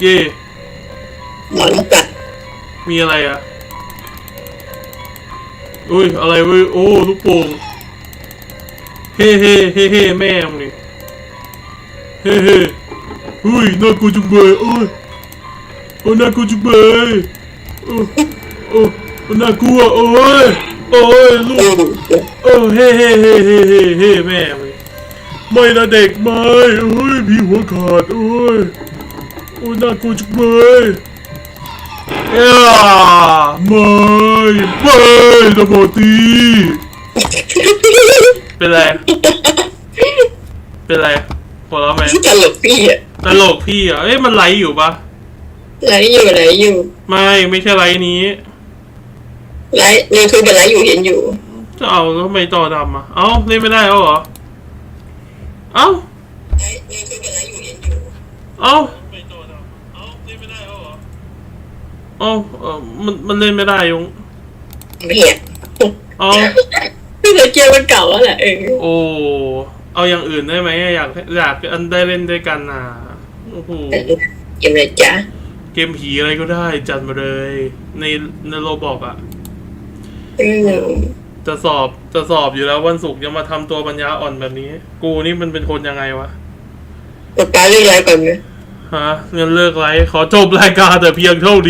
เย่หมอนกัดมีอะไรอะ อุ้ย อะไรเว้ย โอ้ลูกโป่ง เฮ้เฮ้เฮ้เฮ้แม่มึงนี่เฮ้เฮ้อุ้ยน่ากลัวจุงเบยโอ้ยโอ้น่ากลัวจุงเบยโอ้โอ้น่ากลัวโอ้ยโอ้ยลูกมโอ้เฮ้เฮ้เฮ้เฮ้เฮ้เฮ้แม่มึงไม่นะเด็กไม่โอ้ยพี่หัวขาดโอ้ย โอ้น่ากลัวจุงเบยเอ้ยไม่ไม่ระเบิดตีเป็นไร เป็นไรหัวเราะไหมตลกพี่อะตลกพี่อะเอ้ยมันไลฟ์อยู่ปะไลฟ์อยู่ไลฟ์อยู่ ไม่ไม่ใช่ไลฟ์นี้ไลฟ์ยูทูบไลฟ์อยู่เห็นอยู่จะเอาแล้วทำไมจอดำอะเอ้าเล่นไม่ได้แล้วเหรอเอ้าไลฟ์ยูทูบไลฟ์อยู่เห็นอยู่เอ้า ล่นไม่ได้แล้วเหรอเอ้าเออมันมันเล่นไม่ได้ยงไม่เห็นเอ้าพี่ตะเกียบมันเก่าแล้วแหละเออโอ้เอาอย่างอื่นได้ไหมอยากอยากอันได้เล่นด้วยกันน่ะโอ้โหเกมอะไรจ๊ะเกมผีอะไรก็ได้จัดมาเลย ในในโรบอกอะอืมจะสอบจะสอบอยู่แล้ววันศุกร์ยังมาทำตัวปัญญาอ่อนแบบนี้ กูนี่มันเป็นคนยังไงวะ กดป้าเรื่องไลฟ์ก่อนไหม ฮะเงินเลิกไลฟ์ขอจบรายการแต่เพียงเท่านี้